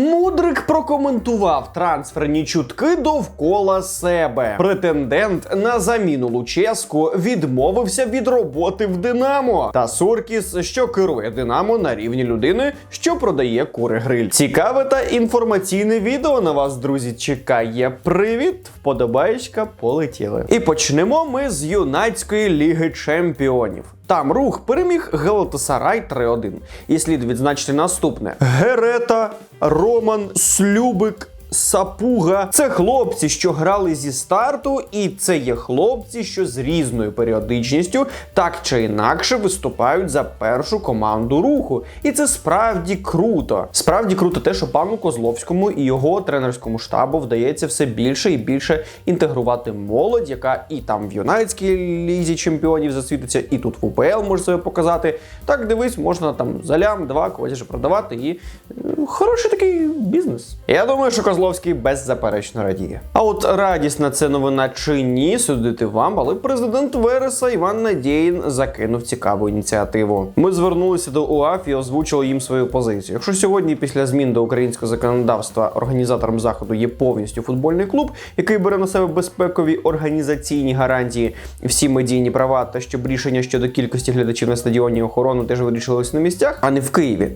Мудрик прокоментував трансферні чутки довкола себе. Претендент на заміну Луческу відмовився від роботи в Динамо. Та Суркіс, що керує Динамо на рівні людини, що продає кури гриль. Цікаве та інформаційне відео на вас, друзі, чекає. Привіт! Вподобаєчка полетіли. І почнемо ми з юнацької ліги чемпіонів. Там рух переміг Галатасарай 3-1. І слід відзначити наступне: Герета, Роман, Слюбик. Сапуга це хлопці, що грали зі старту, і це є хлопці, що з різною періодичністю так чи інакше виступають за першу команду руху. І це справді круто. Справді круто те, що пану Козловському і його тренерському штабу вдається все більше і більше інтегрувати молодь, яка і там в юнацькій лізі чемпіонів засвітиться, і тут в УПЛ може себе показати. Так дивись, можна там за лям, два когось продавати, і е, хороший такий бізнес. Я думаю, що Козловський беззаперечно радіє. А от радісна це новина чи ні, судити вам, але президент Вереса Іван Надєїн закинув цікаву ініціативу. Ми звернулися до УАФ і озвучили їм свою позицію. Якщо сьогодні, після змін до українського законодавства, організатором заходу є повністю футбольний клуб, який бере на себе безпекові організаційні гарантії, всі медійні права та щоб рішення щодо кількості глядачів на стадіоні і охорону теж вирішилось на місцях, а не в Києві.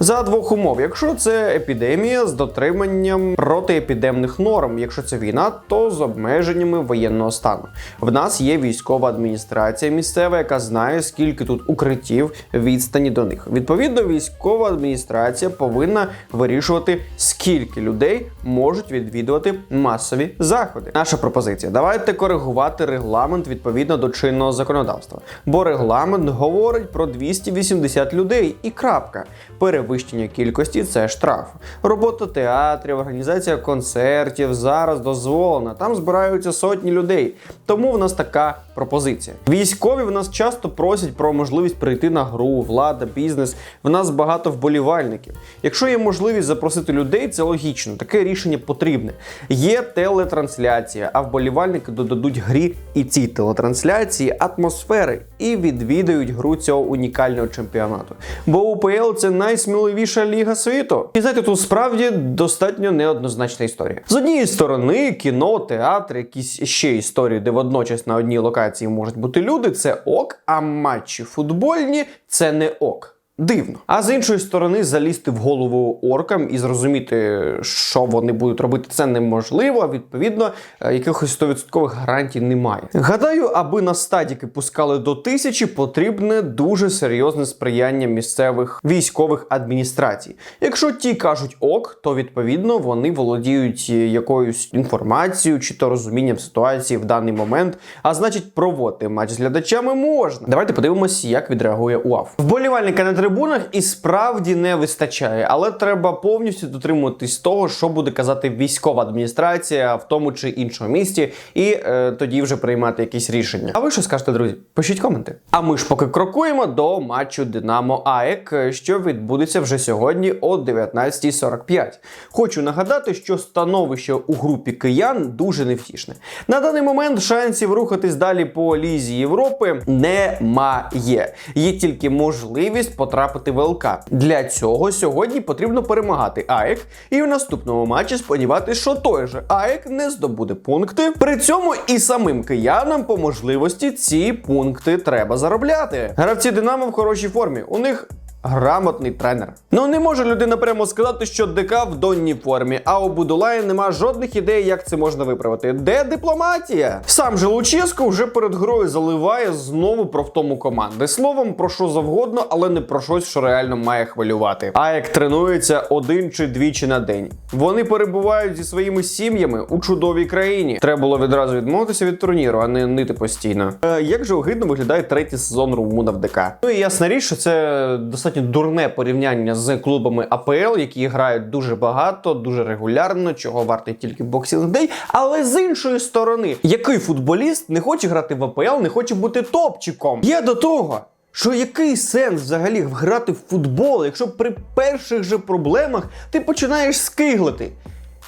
За двох умов, якщо це епідемія з дотриманням протиепідемних норм, якщо це війна, то з обмеженнями воєнного стану. В нас є військова адміністрація місцева, яка знає, скільки тут укриттів відстані до них. Відповідно, військова адміністрація повинна вирішувати, скільки людей можуть відвідувати масові заходи. Наша пропозиція: давайте коригувати регламент відповідно до чинного законодавства. Бо регламент говорить про 280 людей і крапка. Перевищення кількості це штраф. Робота театрів, організація концертів зараз дозволена. Там збираються сотні людей. Тому в нас така пропозиція. Військові в нас часто просять про можливість прийти на гру, влада, бізнес. В нас багато вболівальників. Якщо є можливість запросити людей, це логічно. Таке рішення потрібне. Є телетрансляція, а вболівальники додадуть грі і цій телетрансляції атмосфери і відвідають гру цього унікального чемпіонату. Бо УПЛ це найсміливіша ліга світу. І знаєте, тут справді достатньо неоднозначна історія. З однієї сторони, кіно, театр, якісь ще історії, де водночас на одній локації можуть бути люди, це ок, а матчі футбольні це не ок. Дивно. А з іншої сторони, залізти в голову оркам і зрозуміти, що вони будуть робити, це неможливо. Відповідно, е, якихось 100% гарантій немає. Гадаю, аби на стадіки пускали до тисячі, потрібне дуже серйозне сприяння місцевих військових адміністрацій. Якщо ті кажуть ок, то відповідно вони володіють якоюсь інформацією чи то розумінням ситуації в даний момент. А значить, проводити матч з глядачами можна. Давайте подивимося, як відреагує УАФ. Вболівальника на трибунах і справді не вистачає, але треба повністю дотримуватись того, що буде казати військова адміністрація в тому чи іншому місті, і е, тоді вже приймати якісь рішення. А ви що скажете, друзі? Пишіть коменти. А ми ж поки крокуємо до матчу Динамо АЕК, що відбудеться вже сьогодні о 19.45. Хочу нагадати, що становище у групі киян дуже невтішне. На даний момент шансів рухатись далі по лізі Європи немає. Є тільки можливість потрапити в ЛК. Для цього сьогодні потрібно перемагати АЕК і в наступному матчі сподіватися, що той же АЕК не здобуде пункти. При цьому і самим киянам по можливості ці пункти треба заробляти. Гравці Динамо в хорошій формі. У них Грамотний тренер. Ну не може людина прямо сказати, що ДК в донній формі, а у Будулая нема жодних ідей, як це можна виправити. Де дипломатія? Сам же Луческо вже перед грою заливає знову про втому команди. Словом, про що завгодно, але не про щось, що реально має хвилювати. А як тренується один чи двічі на день. Вони перебувають зі своїми сім'ями у чудовій країні. Треба було відразу відмовитися від турніру, а не нити постійно. Е, як же огидно виглядає третій сезон Румуна в ДК? Ну і ясна річ, що це достатньо дурне порівняння з клубами АПЛ, які грають дуже багато, дуже регулярно, чого вартий тільки Boxing Day. Але з іншої сторони, який футболіст не хоче грати в АПЛ, не хоче бути топчиком? Є до того. Що який сенс взагалі грати в футбол, якщо при перших же проблемах ти починаєш скиглити?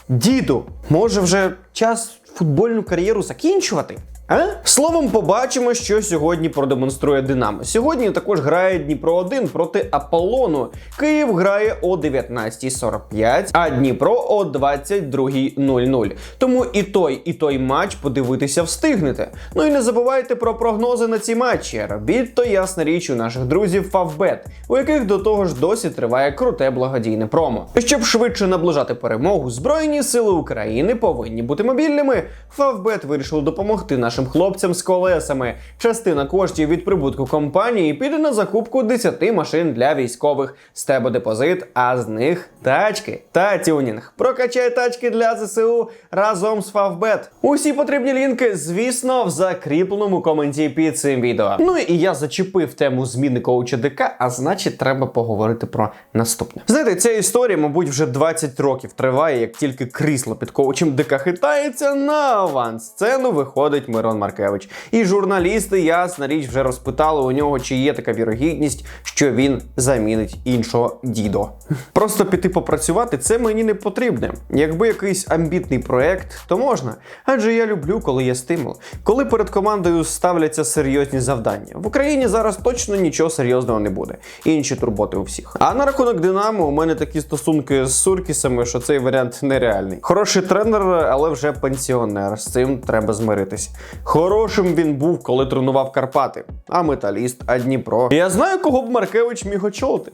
Діду, може вже час футбольну кар'єру закінчувати? А? Словом, побачимо, що сьогодні продемонструє Динамо. Сьогодні також грає Дніпро 1 проти Аполлону. Київ грає о 19.45, а Дніпро о 22.00. Тому і той, і той матч подивитися встигнете. Ну і не забувайте про прогнози на ці матчі. Робіть то ясна річ у наших друзів Фавбет, у яких до того ж досі триває круте благодійне промо. Щоб швидше наближати перемогу, Збройні сили України повинні бути мобільними. Фавбет вирішив допомогти нашим хлопцям з колесами. Частина коштів від прибутку компанії піде на закупку 10 машин для військових. З тебе депозит, а з них тачки та тюнінг. Прокачай тачки для ЗСУ разом з Фавбет. Усі потрібні лінки, звісно, в закріпленому коменті під цим відео. Ну і я зачепив тему зміни коуча ДК, а значить, треба поговорити про наступне. Знаєте, ця історія, мабуть, вже 20 років триває, як тільки крісло під коучем ДК хитається на авансцену виходить Мирон Маркевич. І журналісти, ясна річ, вже розпитали у нього, чи є така вірогідність, що він замінить іншого дідо. Просто піти попрацювати це мені не потрібне. Якби якийсь амбітний проект, то можна. Адже я люблю, коли є стимул, коли перед командою ставляться серйозні завдання. В Україні зараз точно нічого серйозного не буде. Інші турботи у всіх. А на рахунок Динамо, у мене такі стосунки з Суркісами, що цей варіант нереальний. Хороший тренер, але вже пенсіонер. З цим треба змиритись. Хорошим він був, коли тренував Карпати, а металіст, а Дніпро. Я знаю, кого б Маркевич міг очолити.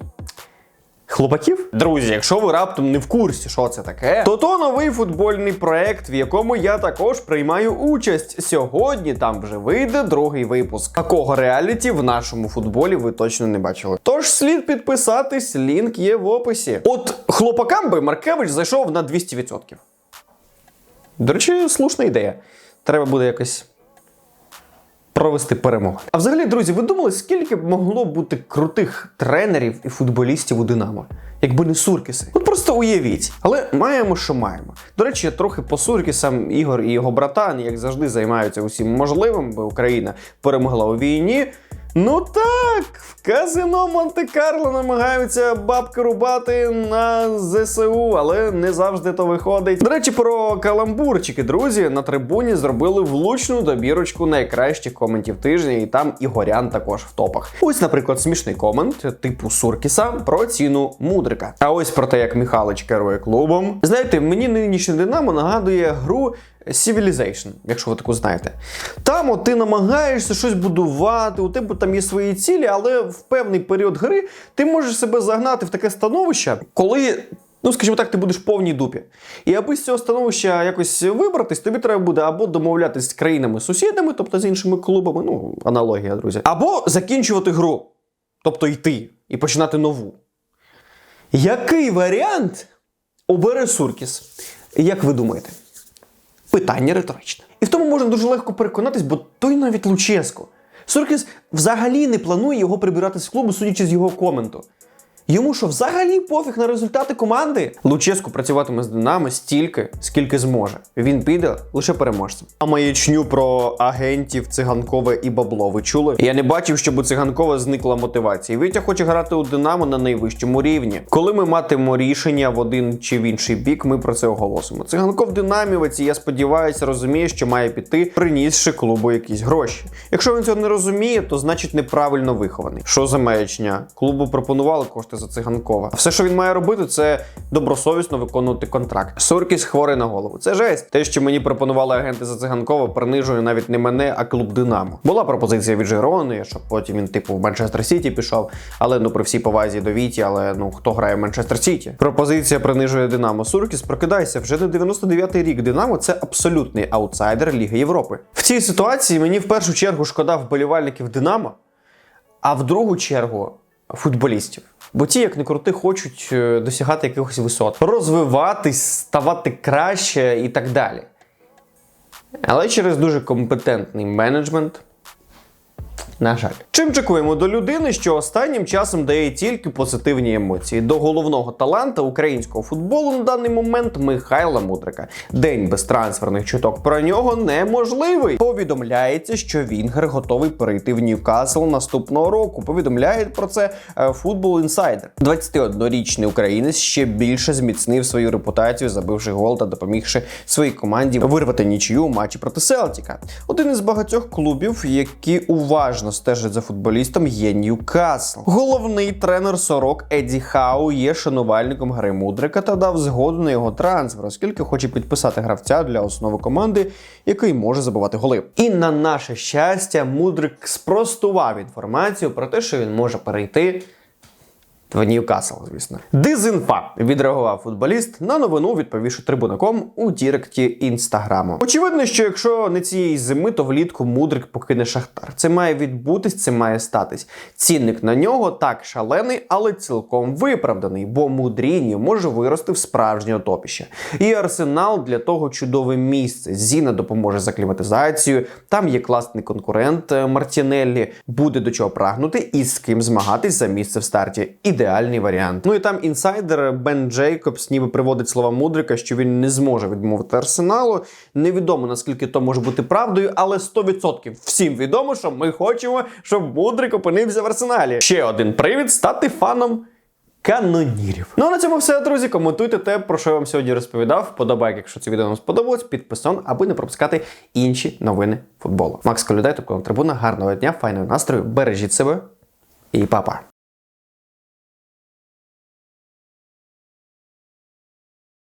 Хлопаків? Друзі, якщо ви раптом не в курсі, що це таке, то то новий футбольний проект, в якому я також приймаю участь. Сьогодні там вже вийде другий випуск. Такого реаліті в нашому футболі ви точно не бачили. Тож слід підписатись, лінк є в описі. От хлопакам би Маркевич зайшов на 200%. До речі, слушна ідея. Треба буде якось провести перемогу. А взагалі, друзі, ви думали, скільки б могло бути крутих тренерів і футболістів у Динамо? Якби не Суркіси. От просто уявіть. Але маємо, що маємо. До речі, трохи по Суркісам Ігор і його братан, як завжди, займаються усім можливим, бо Україна перемогла у війні. Ну так, в казино Монте-Карло намагаються бабки рубати на ЗСУ, але не завжди то виходить. До речі, про каламбурчики, друзі, на трибуні зробили влучну добірочку найкращих коментів тижня, і там і горян також в топах. Ось, наприклад, смішний комент типу Суркіса про ціну мудрика. А ось про те, як Михалич керує клубом. Знаєте, мені нинішнє Динамо нагадує гру. Civilization, якщо ви таку знаєте. Там от ти намагаєшся щось будувати, у тебе там є свої цілі, але в певний період гри ти можеш себе загнати в таке становище, коли. Ну, скажімо так, ти будеш в повній дупі. І аби з цього становища якось вибратись, тобі треба буде або домовлятися з країнами-сусідами, тобто з іншими клубами, ну, аналогія, друзі, або закінчувати гру, тобто йти і починати нову. Який варіант обере Суркіс? Як ви думаєте? Питання риторичне. І в тому можна дуже легко переконатись, бо той навіть Луческо. Суркіс взагалі не планує його прибирати з клубу, судячи з його коменту. Йому що, взагалі пофіг на результати команди? Луческо працюватиме з Динамо стільки, скільки зможе. Він піде лише переможцем. А маячню про агентів циганкове і бабло. Ви чули? Я не бачив, щоб у циганкова зникла мотивація. Вітя хоче грати у Динамо на найвищому рівні. Коли ми матимемо рішення в один чи в інший бік, ми про це оголосимо. Циганков динамівець, і я сподіваюся, розуміє, що має піти, принісши клубу якісь гроші. Якщо він цього не розуміє, то значить неправильно вихований. Що за маячня? Клубу пропонували кошти за циганкова. Все, що він має робити, це добросовісно виконувати контракт. Суркіс хворий на голову. Це жесть. Те, що мені пропонували агенти за циганкова, принижує навіть не мене, а клуб Динамо. Була пропозиція від Жирони, щоб потім він типу в Манчестер Сіті пішов. Але ну при всій повазі до Віті, але ну хто грає в Манчестер Сіті? Пропозиція принижує Динамо. Суркіс, прокидайся вже на 99-й рік. Динамо це абсолютний аутсайдер Ліги Європи. В цій ситуації мені в першу чергу шкода вболівальників Динамо, а в другу чергу футболістів. Бо ті, як не крути, хочуть е, досягати якихось висот, розвиватись, ставати краще і так далі. Але через дуже компетентний менеджмент На жаль, чим чекуємо до людини, що останнім часом дає тільки позитивні емоції до головного таланта українського футболу на даний момент Михайла Мудрика. День без трансферних чуток про нього неможливий. Повідомляється, що Вінгер готовий перейти в Ньюкасл наступного року. Повідомляє про це Football Insider. 21-річний українець ще більше зміцнив свою репутацію, забивши гол та допомігши своїй команді вирвати нічию у матчі проти Селтіка. Один із багатьох клубів, які уважно стежать за футболістом, є Ньюкасл. Головний тренер сорок Еді Хау є шанувальником гри Мудрика та дав згоду на його трансфер, оскільки хоче підписати гравця для основи команди, який може забивати голи. І на наше щастя, Мудрик спростував інформацію про те, що він може перейти. В Ньюкасл, звісно. Дизінфа відреагував футболіст на новину, відповівши трибунаком у Діректі інстаграму. Очевидно, що якщо не цієї зими, то влітку мудрик покине шахтар. Це має відбутись, це має статись. Цінник на нього так шалений, але цілком виправданий, бо мудріні може вирости в справжнє топіще. І арсенал для того чудове місце. Зіна допоможе з акліматизацією. Там є класний конкурент е, Мартінеллі. Буде до чого прагнути і з ким змагатись за місце в старті. Ідеальний варіант. Ну і там інсайдер Бен Джейкобс ніби приводить слова Мудрика, що він не зможе відмовити арсеналу. Невідомо наскільки то може бути правдою, але 100% всім відомо, що ми хочемо, щоб Мудрик опинився в арсеналі. Ще один привід стати фаном. Канонірів. Ну а на цьому все, друзі. Коментуйте те, про що я вам сьогодні розповідав. Подобайк, якщо це відео вам сподобалось, підписон, аби не пропускати інші новини футболу. Макс Колюдай, тобто трибуна. Гарного дня, файного настрою, бережіть себе і па-па.